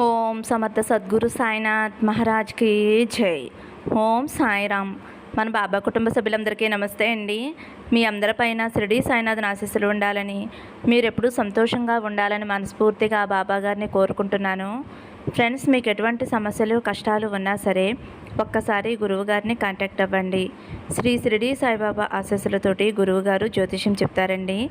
ఓం సమర్థ సద్గురు సాయినాథ్ మహారాజ్కి జై. ఓం సాయిరామ్. మన బాబా కుటుంబ సభ్యులందరికీ నమస్తే అండి. మీ అందరిపైన షిరిడి సాయినాథ్ ఆశీస్సులు ఉండాలని మీరెప్పుడూ సంతోషంగా ఉండాలని మనస్ఫూర్తిగా బాబా గారిని కోరుకుంటున్నాను. ఫ్రెండ్స్ మీకు ఎటువంటి సమస్యలు కష్టాలు ఉన్నా సరే ఒక్కసారి గురువు గారిని కాంటాక్ట్ అవ్వండి. శ్రీ షిరిడి సాయిబాబా ఆశీస్సులతోటి గురువుగారు జ్యోతిష్యం చెప్తారండి.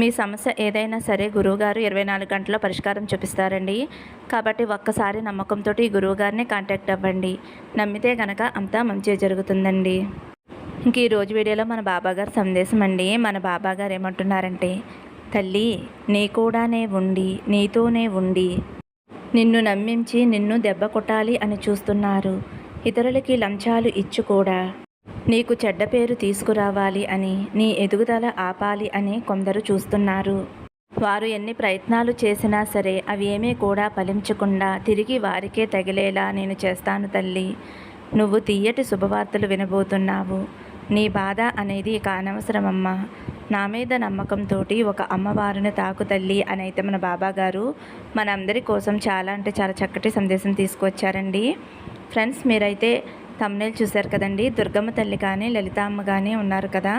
మీ సమస్య ఏదైనా సరే గురువుగారు ఇరవై నాలుగు గంటల పరిష్కారం చూపిస్తారండి. కాబట్టి ఒక్కసారి నమ్మకంతో ఈ గురువుగారిని కాంటాక్ట్ అవ్వండి. నమ్మితే కనుక అంతా మంచిగా జరుగుతుందండి. ఇంక ఈ రోజు వీడియోలో మన బాబాగారు సందేశం అండి. మన బాబాగారు ఏమంటున్నారంటే తల్లి నీ కూడానే ఉండి నీతోనే ఉండి నిన్ను నమ్మించి నిన్ను దెబ్బ కొట్టాలి అని చూస్తున్నారు. ఇతరులకి లంచాలు ఇచ్చు కూడా. నీకు చెడ్డ పేరు తీసుకురావాలి అని నీ ఎదుగుదల ఆపాలి అని కొందరు చూస్తున్నారు. వారు ఎన్ని ప్రయత్నాలు చేసినా సరే అవి ఏమీ కూడా ఫలించకుండా తిరిగి వారికే తగిలేలా నేను చేస్తాను తల్లి. నువ్వు తీయటి శుభవార్తలు వినబోతున్నావు. నీ బాధ అనేది ఇక నా మీద నమ్మకంతో ఒక అమ్మవారిని తాకు తల్లి అని అయితే మన బాబా గారు మనందరి కోసం చాలా అంటే చాలా చక్కటి సందేశం తీసుకొచ్చారండి ఫ్రెండ్స్ మీరైతే తమ్నేల్ చూశారు కదండి. దుర్గమ్మ తల్లి కానీ లలిత అమ్మ కానీ ఉన్నారు కదా.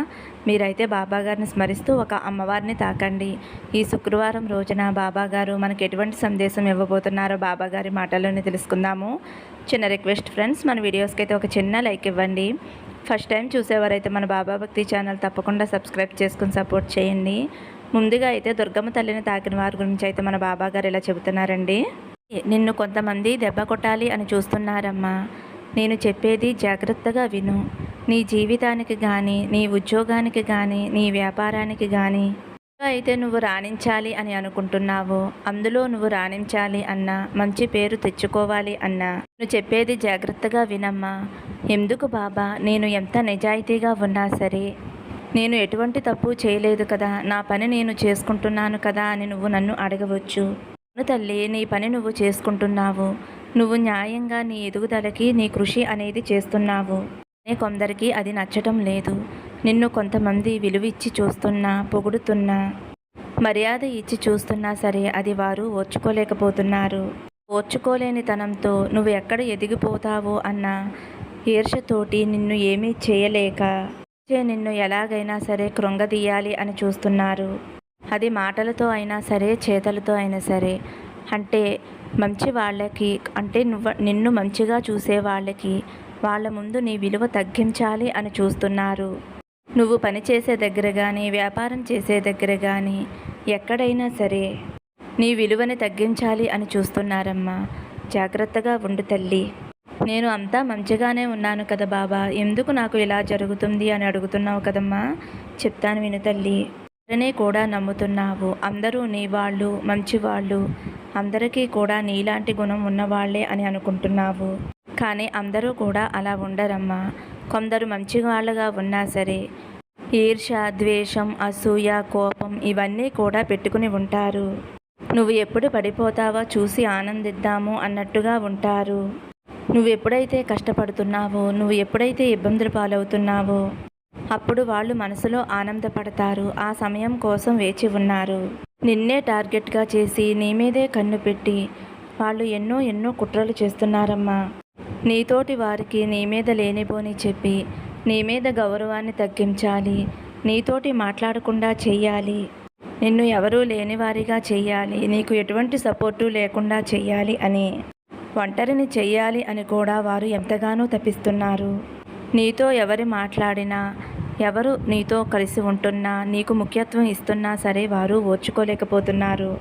మీరైతే బాబా గారిని స్మరిస్తూ ఒక అమ్మవారిని తాకండి. ఈ శుక్రవారం రోజున బాబాగారు మనకు మనకి ఎటువంటి సందేశం ఇవ్వబోతున్నారో బాబాగారి మాటల్లోనే తెలుసుకుందాము. చిన్న రిక్వెస్ట్ ఫ్రెండ్స్ మన వీడియోస్కి అయితే ఒక చిన్న లైక్ ఇవ్వండి. ఫస్ట్ టైం చూసేవారైతే మన బాబా భక్తి ఛానల్ తప్పకుండా సబ్స్క్రైబ్ చేసుకుని సపోర్ట్ చేయండి. ముందుగా అయితే దుర్గమ్మ తల్లిని తాకిన వారి గురించి అయితే మన బాబా గారు ఇలా చెబుతున్నారండి? నిన్ను కొంతమంది దెబ్బ కొట్టాలి అని చూస్తున్నారమ్మా. నేను చెప్పేది జాగ్రత్తగా విను. నీ జీవితానికి కానీ నీ ఉద్యోగానికి కానీ నీ వ్యాపారానికి కానీ అయితే నువ్వు రాణించాలి అని అనుకుంటున్నావో. అందులో నువ్వు రాణించాలి అన్నా మంచి పేరు తెచ్చుకోవాలి అన్నా. నువ్వు చెప్పేది జాగ్రత్తగా వినమ్మా. ఎందుకు బాబా నేను ఎంత నిజాయితీగా ఉన్నా సరే. నేను ఎటువంటి తప్పు చేయలేదు కదా నా పని నేను చేసుకుంటున్నాను కదా అని నువ్వు నన్ను అడగవచ్చు. తల్లి నీ పని నువ్వు చేసుకుంటున్నావు. నువ్వు న్యాయంగా నీ ఎదుగుదలకి నీ కృషి అనేది చేస్తున్నావు. కొందరికి అది నచ్చటం లేదు. నిన్ను కొంతమంది విలువిచ్చి చూస్తున్నా పొగుడుతున్నా మర్యాద ఇచ్చి చూస్తున్నా సరే అది వారు ఓర్చుకోలేకపోతున్నారు. ఓర్చుకోలేని తనంతో నువ్వు ఎక్కడ ఎదిగిపోతావో అన్న ఈర్షతోటి నిన్ను ఏమీ చేయలేక నిన్ను ఎలాగైనా సరే కృంగదీయాలి అని చూస్తున్నారు. అది మాటలతో అయినా సరే చేతలతో అయినా సరే. అంటే మంచి వాళ్ళకి అంటే నువ్వు నిన్ను మంచిగా చూసే వాళ్ళకి వాళ్ళ ముందు నీ విలువ తగ్గించాలి అని చూస్తున్నారు. నువ్వు పనిచేసే దగ్గర కానీ వ్యాపారం చేసే దగ్గర కానీ ఎక్కడైనా సరే నీ విలువని తగ్గించాలి అని చూస్తున్నారమ్మా. జాగ్రత్తగా ఉండు తల్లి. నేను అంతా మంచిగానే ఉన్నాను కదా బాబా. ఎందుకు నాకు ఇలా జరుగుతుంది అని అడుగుతున్నావు కదమ్మా? చెప్తాను విను తల్లి. అందరినీ కూడా నమ్ముతున్నావు. అందరూ నీ వాళ్ళు మంచివాళ్ళు. అందరికీ కూడా నీలాంటి గుణం ఉన్నవాళ్ళే అని అనుకుంటున్నావు. కానీ అందరూ కూడా అలా ఉండరమ్మా. కొందరు మంచివాళ్ళుగా ఉన్నా సరే ఈర్ష ద్వేషం అసూయ కోపం ఇవన్నీ కూడా పెట్టుకుని ఉంటారు. నువ్వు ఎప్పుడు పడిపోతావో చూసి ఆనందిద్దాము అన్నట్టుగా ఉంటారు. నువ్వు ఎప్పుడైతే కష్టపడుతున్నావో నువ్వు ఎప్పుడైతే ఇబ్బందులు పాలవుతున్నావో అప్పుడు వాళ్ళు మనసులో ఆనందపడతారు. ఆ సమయం కోసం వేచి ఉన్నారు. నిన్నే టార్గెట్గా చేసి నీ మీదే కన్ను పెట్టి వాళ్ళు ఎన్నో ఎన్నో కుట్రలు చేస్తున్నారమ్మా. నీతోటి వారికి నీ మీద లేనిపోని చెప్పి నీ మీద గౌరవాన్ని తగ్గించాలి. నీతోటి మాట్లాడకుండా చెయ్యాలి. నిన్ను ఎవరూ లేనివారిగా చెయ్యాలి. నీకు ఎటువంటి సపోర్టు లేకుండా చెయ్యాలి అని. ఒంటరిని చెయ్యాలి అని కూడా వారు ఎంతగానో తప్పిస్తున్నారు నీతో ఎవరి మాట్లాడినా ఎవరు నీతో కలిసి ఉంటున్నా నీకు ముఖ్యత్వం ఇస్తున్నా సరే వారు ఓర్చుకోలేకపోతున్నారు.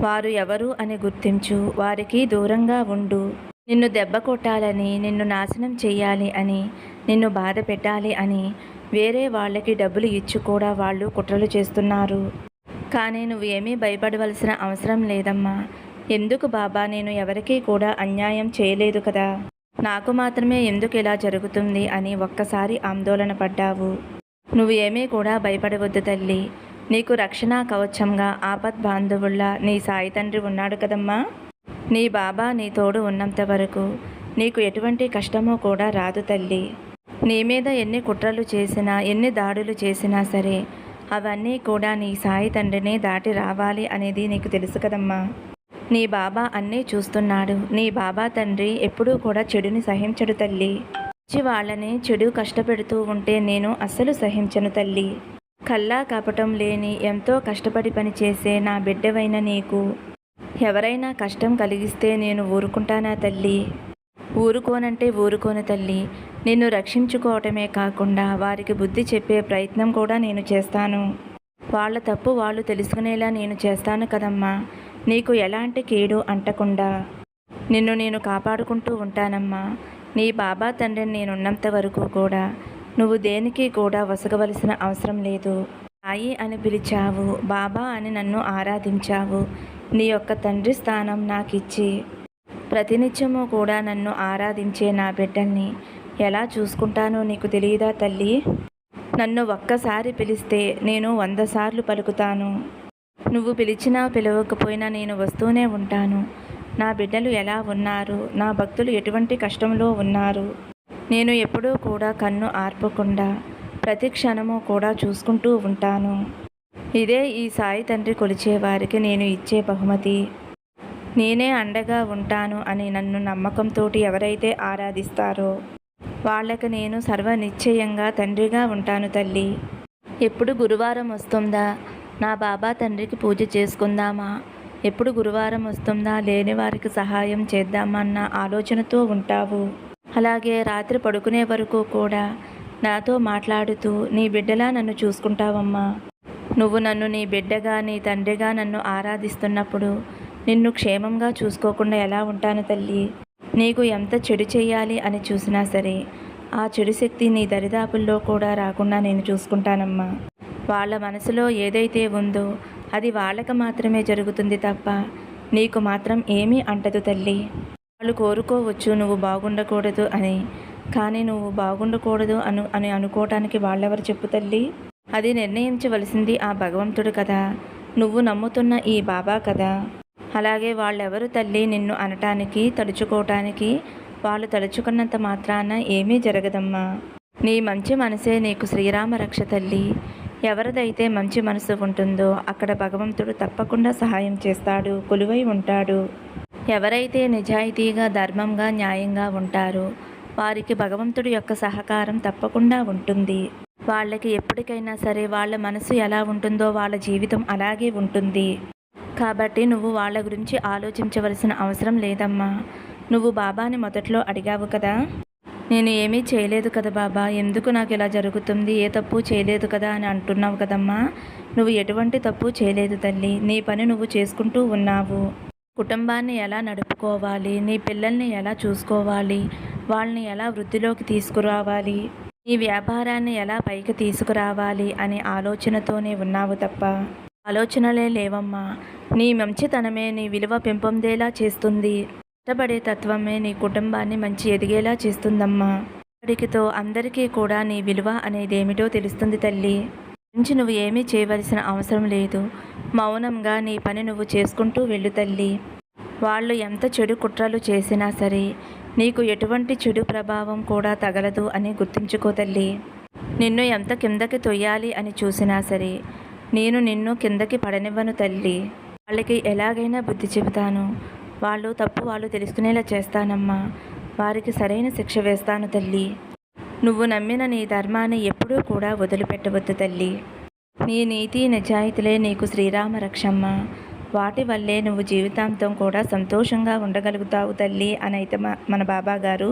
వారు ఎవరు అని గుర్తించు వారికి దూరంగా ఉండు. నిన్ను దెబ్బ కొట్టాలని నిన్ను నాశనం చేయాలి అని నిన్ను బాధ పెట్టాలి అని వేరే వాళ్ళకి డబ్బులు ఇచ్చి కూడా వాళ్ళు కుట్రలు చేస్తున్నారు. కానీ నువ్వు ఏమీ భయపడవలసిన అవసరం లేదమ్మా. ఎందుకు బాబా నేను ఎవరికీ కూడా అన్యాయం చేయలేదు కదా. నాకు మాత్రమే ఎందుకు ఇలా జరుగుతుంది అని ఒక్కసారి ఆందోళన పడ్డావు. నువ్వు ఏమీ కూడా భయపడవద్దు తల్లి. నీకు రక్షణ కవచంగా ఆపద్ బాంధవుల్లా నీ సాయి తండ్రి ఉన్నాడు కదమ్మా. నీ బాబా నీ తోడు ఉన్నంత వరకు నీకు ఎటువంటి కష్టమూ కూడా రాదు తల్లి. నీ మీద ఎన్ని కుట్రలు చేసినా ఎన్ని దాడులు చేసినా సరే అవన్నీ కూడా నీ సాయి తండ్రిని దాటి రావాలి అనేది నీకు తెలుసు కదమ్మా. నీ బాబా అన్నీ చూస్తున్నాడు. నీ బాబా తండ్రి ఎప్పుడూ కూడా చెడుని సహించడు తల్లి. మంచి వాళ్ళని చెడు కష్టపెడుతూ ఉంటే నేను అస్సలు సహించను తల్లి. కల్లా కపటం లేని ఎంతో కష్టపడి పనిచేసే నా బిడ్డవైన నీకు. ఎవరైనా కష్టం కలిగిస్తే నేను ఊరుకుంటానా తల్లి? ఊరుకోనంటే ఊరుకోను తల్లి. నిన్ను రక్షించుకోవటమే కాకుండా వారికి బుద్ధి చెప్పే ప్రయత్నం కూడా నేను చేస్తాను. వాళ్ళ తప్పు వాళ్ళు తెలుసుకునేలా నేను చేస్తాను కదమ్మా. నీకు ఎలాంటి కీడు అంటకుండా. నిన్ను నేను కాపాడుకుంటూ ఉంటానమ్మా. నీ బాబా తండ్రిని నేనున్నంత వరకు కూడా నువ్వు దేనికి కూడా వసగవలసిన అవసరం లేదు. సాయి అని పిలిచావు బాబా అని నన్ను ఆరాధించావు. నీ యొక్క తండ్రి స్థానం నాకిచ్చి ప్రతినిత్యము కూడా నన్ను ఆరాధించే నా బిడ్డల్ని ఎలా చూసుకుంటానో నీకు తెలియదా తల్లి? నన్ను ఒక్కసారి పిలిస్తే నేను వంద సార్లు పలుకుతాను. నువ్వు పిలిచినా పిలవకపోయినా నేను వస్తూనే ఉంటాను. నా బిడ్డలు ఎలా ఉన్నారు? నా భక్తులు ఎటువంటి కష్టంలో ఉన్నారు? నేను ఎప్పుడూ కూడా కన్ను ఆర్పకుండా ప్రతి క్షణము కూడా చూసుకుంటూ ఉంటాను. ఇదే ఈ సాయి తండ్రి కొలిచేవారికి నేను ఇచ్చే బహుమతి. నేనే అండగా ఉంటాను అని నన్ను నమ్మకంతో ఎవరైతే ఆరాధిస్తారో వాళ్ళకి నేను సర్వనిశ్చయంగా తండ్రిగా ఉంటాను తల్లి. ఎప్పుడు గురువారం వస్తుందా? నా బాబా తండ్రికి పూజ చేసుకుందామా? ఎప్పుడు గురువారం వస్తుందా? లేని వారికి సహాయం చేద్దామన్న ఆలోచనతో ఉంటావు. అలాగే రాత్రి పడుకునే వరకు కూడా నాతో మాట్లాడుతూ నీ బిడ్డలా నన్ను చూసుకుంటావమ్మా. నువ్వు నన్ను నీ బిడ్డగా నీ తండ్రిగా నన్ను ఆరాధిస్తున్నప్పుడు నిన్ను క్షేమంగా చూసుకోకుండా ఎలా ఉంటాను తల్లి? నీకు ఎంత చెడు చేయాలి అని చూసినా సరే ఆ చెడు శక్తి నీ దరిదాపుల్లో కూడా రాకుండా నేను చూసుకుంటానమ్మా. వాళ్ళ మనసులో ఏదైతే ఉందో అది వాళ్ళకి మాత్రమే జరుగుతుంది తప్ప నీకు మాత్రం ఏమీ అంటదు తల్లి. వాళ్ళు కోరుకోవచ్చు నువ్వు బాగుండకూడదు అని. కానీ నువ్వు బాగుండకూడదు అను అని అనుకోవటానికి వాళ్ళెవరు చెప్పు తల్లి. అది నిర్ణయించవలసింది ఆ భగవంతుడు కదా. నువ్వు నమ్ముతున్న ఈ బాబా కదా. అలాగే వాళ్ళెవరు తల్లి నిన్ను అనటానికి తడుచుకోవటానికి వాళ్ళు తలుచుకున్నంత మాత్రాన ఏమీ జరగదమ్మా. నీ మంచి మనసే నీకు శ్రీరామ రక్ష తల్లి. ఎవరిదైతే మంచి మనసు ఉంటుందో అక్కడ భగవంతుడు తప్పకుండా సహాయం చేస్తాడు కొలువై ఉంటాడు. ఎవరైతే నిజాయితీగా ధర్మంగా న్యాయంగా ఉంటారో వారికి భగవంతుడి యొక్క సహకారం తప్పకుండా ఉంటుంది. వాళ్ళకి ఎప్పటికైనా సరే వాళ్ళ మనసు ఎలా ఉంటుందో వాళ్ళ జీవితం అలాగే ఉంటుంది. కాబట్టి నువ్వు వాళ్ళ గురించి ఆలోచించవలసిన అవసరం లేదమ్మా. నువ్వు బాబాని మొదట్లో అడిగావు కదా? నేను ఏమీ చేయలేదు కదా బాబా. ఎందుకు నాకు ఇలా జరుగుతుంది? ఏ తప్పు చేయలేదు కదా అని అంటున్నావు కదమ్మా. నువ్వు ఎటువంటి తప్పు చేయలేదు తల్లి. నీ పని నువ్వు చేసుకుంటూ ఉన్నావు. కుటుంబాన్ని ఎలా నడుపుకోవాలి? నీ పిల్లల్ని ఎలా చూసుకోవాలి? వాళ్ళని ఎలా వృద్ధిలోకి తీసుకురావాలి? నీ వ్యాపారాన్ని ఎలా పైకి తీసుకురావాలి అనే ఆలోచనతోనే ఉన్నావు తప్ప. ఆలోచనలే లేవమ్మా. నీ మంచితనమే నీ విలువ పెంపొందేలా చేస్తుంది. కష్టపడే తత్వమే నీ కుటుంబాన్ని మంచి ఎదిగేలా చేస్తుందమ్మా. ఇప్పటికితో అందరికీ కూడా నీ విలువ అనేది ఏమిటో తెలుస్తుంది తల్లి. నుంచి నువ్వు ఏమీ చేయవలసిన అవసరం లేదు. మౌనంగా నీ పని నువ్వు చేసుకుంటూ వెళ్ళు తల్లి. వాళ్ళు ఎంత చెడు కుట్రలు చేసినా సరే నీకు ఎటువంటి చెడు ప్రభావం కూడా తగలదు అని గుర్తుంచుకో తల్లి. నిన్ను ఎంత కిందకి తొయ్యాలి అని చూసినా సరే నేను నిన్ను కిందకి పడనివ్వను తల్లి. వాళ్ళకి ఎలాగైనా బుద్ధి చెబుతాను. వాళ్ళు తప్పు వాళ్ళు తెలుసుకునేలా చేస్తానమ్మా. వారికి సరైన శిక్ష వేస్తాను తల్లి. నువ్వు నమ్మిన నీ ధర్మాన్ని ఎప్పుడూ కూడా వదిలిపెట్టవద్దు తల్లి. నీ నీతి నిజాయితీలే నీకు శ్రీరామ రక్షమ్మ. వాటి వల్లే నువ్వు జీవితాంతం కూడా సంతోషంగా ఉండగలుగుతావు తల్లి అని అయితే మన బాబా గారు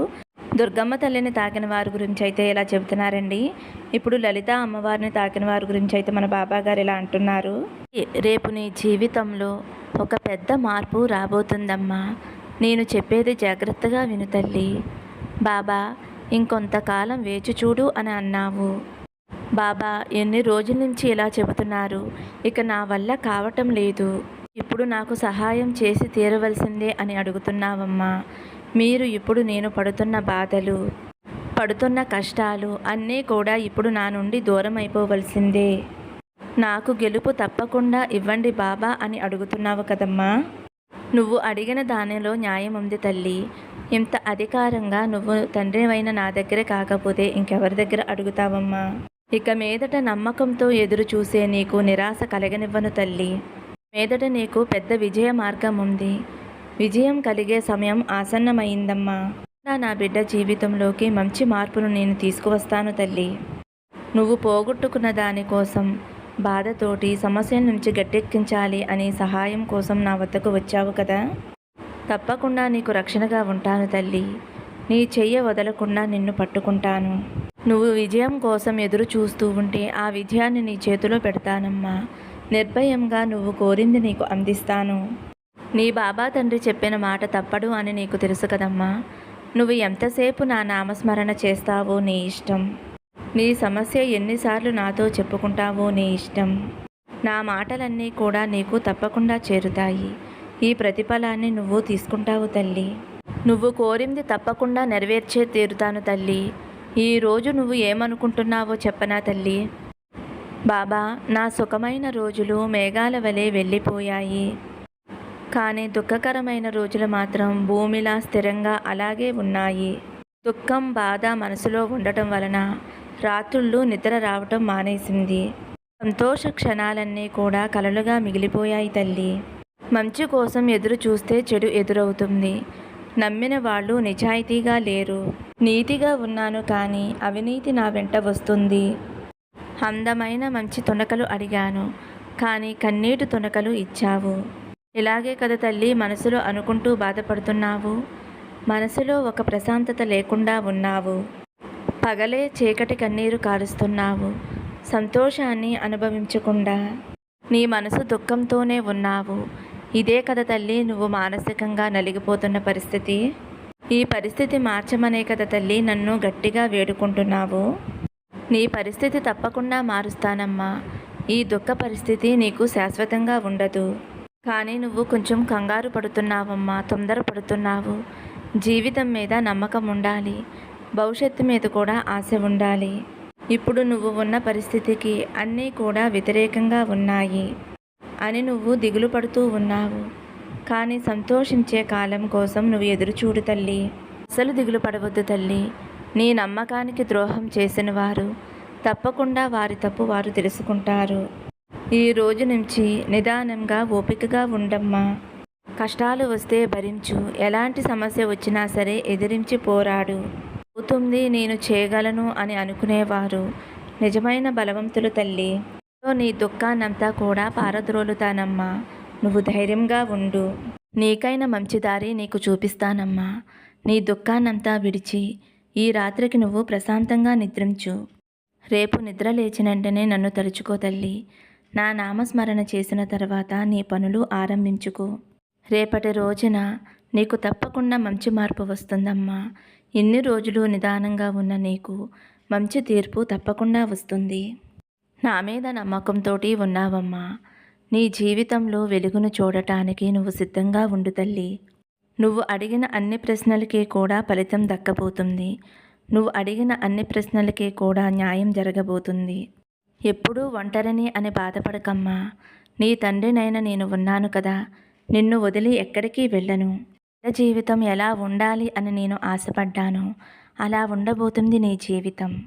దుర్గమ్మ తల్లిని తాకిన వారి గురించి అయితే ఇలా చెబుతున్నారండి. ఇప్పుడు లలిత అమ్మవారిని తాకిన వారి గురించి అయితే మన బాబా గారు ఇలా అంటున్నారు. రేపు నీ జీవితంలో ఒక పెద్ద మార్పు రాబోతుందమ్మా. నేను చెప్పేది జాగ్రత్తగా విను తల్లి. బాబా ఇంకొంతకాలం వేచి చూడు అని అన్నావు. బాబా ఎన్ని రోజుల నుంచి ఇలా చెబుతున్నారు? ఇక నా వల్ల కావటం లేదు. ఇప్పుడు నాకు సహాయం చేసి తీరవలసిందే అని అడుగుతున్నావమ్మా. మీరు ఇప్పుడు నేను పడుతున్న బాధలు పడుతున్న కష్టాలు అన్నీ కూడా ఇప్పుడు నా నుండి దూరం అయిపోవలసిందే నాకు గెలుపు తప్పకుండా ఇవ్వండి బాబా అని అడుగుతున్నావు కదమ్మా. నువ్వు అడిగిన దానిలో న్యాయం ఉంది తల్లి. ఇంత అధికారంగా నువ్వు తండ్రివైన నా దగ్గర కాకపోతే ఇంకెవరి దగ్గర అడుగుతావమ్మా? ఇక మీదట నమ్మకంతో ఎదురు చూసే నీకు నిరాశ కలగనివ్వను తల్లి. మీదట నీకు పెద్ద విజయ మార్గం ఉంది. విజయం కలిగే సమయం ఆసన్నమైందమ్మా. నా నా బిడ్డ జీవితంలోకి మంచి మార్పును నేను తీసుకువస్తాను తల్లి. నువ్వు పోగొట్టుకున్న దానికోసం బాధతోటి సమస్యల నుంచి గట్టెక్కించాలి అనే సహాయం కోసం నా వద్దకు వచ్చావు కదా? తప్పకుండా నీకు రక్షణగా ఉంటాను తల్లి. నీ చెయ్య వదలకుండా నిన్ను పట్టుకుంటాను. నువ్వు విజయం కోసం ఎదురు చూస్తూ ఉంటే ఆ విజయాన్ని నీ చేతిలో పెడతానమ్మా. నిర్భయంగా నువ్వు కోరింది నీకు అందిస్తాను. నీ బాబా తండ్రి చెప్పిన మాట తప్పడు అని నీకు తెలుసు కదమ్మా. నువ్వు ఎంతసేపు నా నామస్మరణ చేస్తావో నీ ఇష్టం. నీ సమస్య ఎన్నిసార్లు నాతో చెప్పుకుంటావో నీ ఇష్టం. నా మాటలన్నీ కూడా నీకు తప్పకుండా చేరుతాయి. ఈ ప్రతిఫలాన్ని నువ్వు తీసుకుంటావు తల్లి. నువ్వు కోరింది తప్పకుండా నెరవేర్చే తీరుతాను తల్లి. ఈ రోజు నువ్వు ఏమనుకుంటున్నావో చెప్పనా తల్లి. బాబా నా సుఖమైన రోజులు మేఘాల వలె వెళ్ళిపోయాయి. కానీ దుఃఖకరమైన రోజులు మాత్రం భూమిలా స్థిరంగా అలాగే ఉన్నాయి. దుఃఖం బాధ మనసులో ఉండటం వలన రాత్రుళ్ళు నిద్ర రావటం మానేసింది. సంతోష క్షణాలన్నీ కూడా కలలుగా మిగిలిపోయాయి తల్లి. మంచి కోసం ఎదురు చూస్తే చెడు ఎదురవుతుంది. నమ్మిన వాళ్ళు నిజాయితీగా లేరు. నీతిగా ఉన్నాను కానీ అవినీతి నా వెంట వస్తుంది. అందమైన మంచి తునకలు అడిగాను. కానీ కన్నీటి తునకలు ఇచ్చావు. ఇలాగే కదా తల్లి మనసులో అనుకుంటూ బాధపడుతున్నావు. మనసులో ఒక ప్రశాంతత లేకుండా ఉన్నావు. పగలే చీకటి కన్నీరు కారుస్తున్నావు. సంతోషాన్ని అనుభవించకుండా నీ మనసు దుఃఖంతోనే ఉన్నావు. ఇదే కదా తల్లి నువ్వు మానసికంగా నలిగిపోతున్న పరిస్థితి. ఈ పరిస్థితి మార్చమనే కదా తల్లి నన్ను గట్టిగా వేడుకుంటున్నావు. నీ పరిస్థితి తప్పకుండా మారుస్తానమ్మా. ఈ దుఃఖ పరిస్థితి నీకు శాశ్వతంగా ఉండదు. కానీ నువ్వు కొంచెం కంగారు పడుతున్నావమ్మా తొందర పడుతున్నావు జీవితం మీద నమ్మకం ఉండాలి. భవిష్యత్తు మీద కూడా ఆశ ఉండాలి. ఇప్పుడు నువ్వు ఉన్న పరిస్థితికి అన్నీ కూడా వ్యతిరేకంగా ఉన్నాయి అని నువ్వు దిగులు పడుతూ ఉన్నావు. కానీ సంతోషించే కాలం కోసం నువ్వు ఎదురు చూడు తల్లి. అసలు దిగులు పడవద్దు తల్లి. నీ నమ్మకానికి ద్రోహం చేసిన వారు తప్పకుండా వారి తప్పు వారు తెలుసుకుంటారు. ఈ రోజు నుంచి నిదానంగా ఓపికగా ఉండమ్మా. కష్టాలు వస్తే భరించు. ఎలాంటి సమస్య వచ్చినా సరే ఎదిరించి పోరాడు. అవుతుంది నేను చేయగలను అని అనుకునేవారు. నిజమైన బలవంతులు తల్లి. నీ దుఃఖాన్నంతా కూడా పారద్రోలుతానమ్మా. నువ్వు ధైర్యంగా ఉండు. నీకైన మంచి దారి నీకు చూపిస్తానమ్మా. నీ దుఃఖాన్నంతా విడిచి ఈ రాత్రికి నువ్వు ప్రశాంతంగా నిద్రించు. రేపు నిద్ర లేచిన వెంటనే నన్ను తలుచుకో తల్లి. నా నామస్మరణ చేసిన తర్వాత నీ పనులు ఆరంభించుకో. రేపటి రోజున నీకు తప్పకుండా మంచి మార్పు వస్తుందమ్మా. ఎన్ని రోజులు నిదానంగా ఉన్న నీకు మంచి తీర్పు తప్పకుండా వస్తుంది. నా మీద నమ్మకంతో ఉన్నావమ్మా. నీ జీవితంలో వెలుగును చూడటానికి నువ్వు సిద్ధంగా ఉండు తల్లి. నువ్వు అడిగిన అన్ని ప్రశ్నలకి కూడా ఫలితం దక్కబోతుంది. నువ్వు అడిగిన అన్ని ప్రశ్నలకి కూడా న్యాయం జరగబోతుంది. ఎప్పుడూ ఒంటరిని అని బాధపడకమ్మా. నీ తండ్రినైన నేను ఉన్నాను కదా. నిన్ను వదిలి ఎక్కడికి వెళ్ళను. జీవితం ఎలా ఉండాలి అని నేను ఆశపడ్డాను. అలా ఉండబోతుంది నీ జీవితం.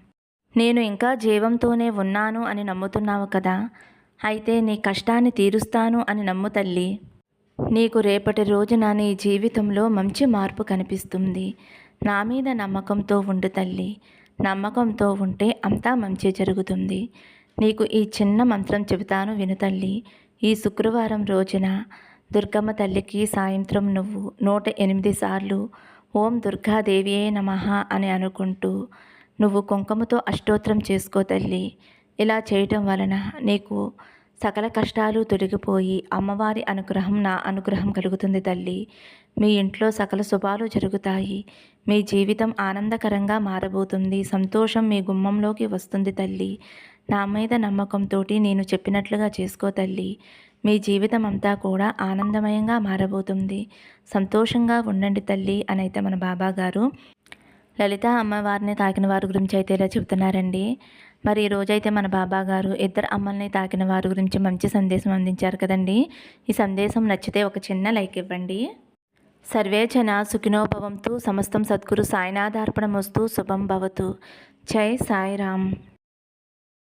నేను ఇంకా జీవంతోనే ఉన్నాను అని నమ్ముతున్నావు కదా. అయితే నీ కష్టాన్ని తీరుస్తాను అని నమ్ము తల్లి. నీకు రేపటి రోజున నీ జీవితంలో మంచి మార్పు కనిపిస్తుంది. నా మీద నమ్మకంతో ఉండు తల్లి. నమ్మకంతో ఉంటే అంతా మంచి జరుగుతుంది. నీకు ఈ చిన్న మంత్రం చెబుతాను వినుతల్లి ఈ శుక్రవారం రోజున దుర్గమ్మ తల్లికి సాయంత్రం నువ్వు నూట ఎనిమిది సార్లు ఓం దుర్గాదేవియే నమ అని అనుకుంటూ నువ్వు కుంకుమతో అష్టోత్తరం చేసుకో తల్లి. ఇలా చేయటం వలన నీకు సకల కష్టాలు తొలగిపోయి అమ్మవారి అనుగ్రహం నా అనుగ్రహం కలుగుతుంది తల్లి. మీ ఇంట్లో సకల శుభాలు జరుగుతాయి. మీ జీవితం ఆనందకరంగా మారబోతుంది. సంతోషం మీ గుమ్మంలోకి వస్తుంది తల్లి. నా మీద నమ్మకంతో నేను చెప్పినట్లుగా చేసుకో తల్లి. మీ జీవితం అంతా కూడా ఆనందమయంగా మారబోతుంది. సంతోషంగా ఉండండి తల్లి అని అయితే మన బాబా గారు లలిత అమ్మవారిని తాకిన వారి గురించి అయితే ఇలా చెబుతున్నారండి. మరి ఈ రోజైతే మన బాబా గారు ఇద్దరు అమ్మల్ని తాకిన వారి గురించి మంచి సందేశం అందించారు కదండి. ఈ సందేశం నచ్చితే ఒక చిన్న లైక్ ఇవ్వండి. సర్వేచన సుఖినోభవంతు సమస్తం సద్గురు సాయినాథార్పణమస్తు శుభం భవతు. జై సాయిరామ్.